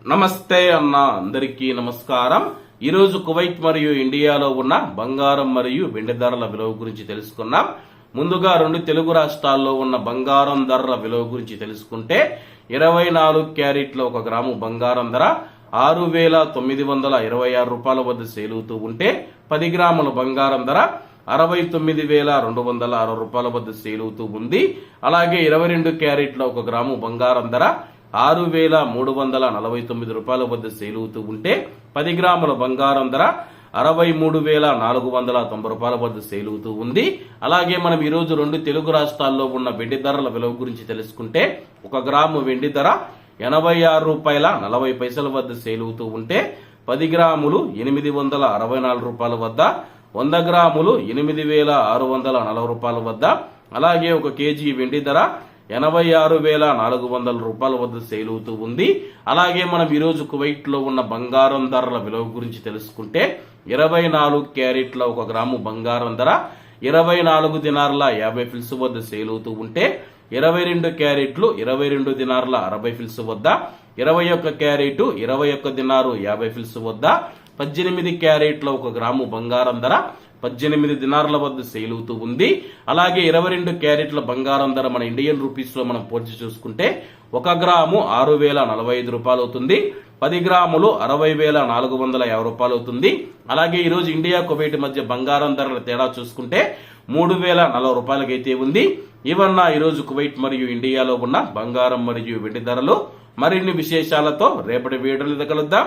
నమస్తే అన్న అందరికీ నమస్కారం. ఈరోజు కువైట్ మరియు ఇండియాలో ఉన్న బంగారం మరియు వెండి ధరల విలువ గురించి తెలుసుకున్నాం ముందుగా రెండు తెలుగు రాష్ట్రాల్లో ఉన్న బంగారం ధరల విలువ గురించి తెలుసుకుంటే ఇరవై నాలుగు క్యారెట్ల ఒక గ్రాము బంగారం ధర ఆరు వేల తొమ్మిది వందల ఇరవై ఆరు రూపాయల వద్ద సేలుతూ ఉంటే పది గ్రాముల బంగారం ధర అరవై తొమ్మిది వేల రెండు వందల అరవై రూపాయల వద్ద సేలుతూ ఉంది. అలాగే ఇరవై రెండు క్యారెట్ల ఒక గ్రాము బంగారం ధర ఆరు వేల మూడు వందల నలభై తొమ్మిది రూపాయల వద్ద సేలుతూ ఉంటే పది గ్రాముల బంగారం ధర అరవై మూడు వేల నాలుగు వందల తొంభై రూపాయల వద్ద సేలుతూ ఉంది. అలాగే మనం ఈరోజు రెండు తెలుగు రాష్ట్రాల్లో ఉన్న వెండి ధరల విలువ గురించి తెలుసుకుంటే ఒక గ్రాము వెండి ధర ఎనభై ఆరు రూపాయల నలభై పైసల వద్ద సేలుతూ ఉంటే పది గ్రాములు ఎనిమిది వందల అరవై నాలుగు రూపాయల వద్ద వంద గ్రాములు ఎనిమిది వేల ఆరు వందల నలభై రూపాయల వద్ద అలాగే ఒక కేజీ వెండి ధర ఎనభై ఆరు వేల నాలుగు వందల రూపాయల వద్ద సేల్ అవుతూ ఉంది. అలాగే మనం ఈరోజు కువైట్లో ఉన్న బంగారం ధరల విలువ గురించి తెలుసుకుంటే ఇరవై నాలుగు క్యారెట్ల ఒక గ్రాము బంగారం ధర ఇరవై నాలుగు దినార్ల యాభై ఫిల్స్ వద్ద సేల్ అవుతూ ఉంటే ఇరవై రెండు క్యారెట్లు ఇరవై రెండు దినార్ల అరవై ఫిల్స్ వద్ద ఇరవై ఒక్క క్యారెట్ ఇరవై ఒక్క దినారు యాభై ఫిల్స్ వద్ద పద్దెనిమిది క్యారెట్ల ఒక గ్రాము బంగారం ధర పద్దెనిమిది దినార్ల వద్ద సేల్ అవుతూ ఉంది. అలాగే ఇరవై రెండు క్యారెట్ల బంగారం ధర మన ఇండియన్ రూపీస్లో మనం పోల్చి చూసుకుంటే ఒక గ్రాము ఆరు వేల నలభై ఐదు రూపాయలు అవుతుంది. పది గ్రాములు అరవై వేల నాలుగు వందల యాభై రూపాయలు అవుతుంది. అలాగే ఈరోజు ఇండియా కువైట్ మధ్య బంగారం ధరల తేడా చూసుకుంటే మూడు వేల నలభై రూపాయలకైతే ఉంది. ఇవన్న ఈరోజు కువైట్ మరియు ఇండియాలో ఉన్న బంగారం మరియు వెండి ధరలు. మరిన్ని విశేషాలతో రేపటి వీడియోలు కలుద్దాం.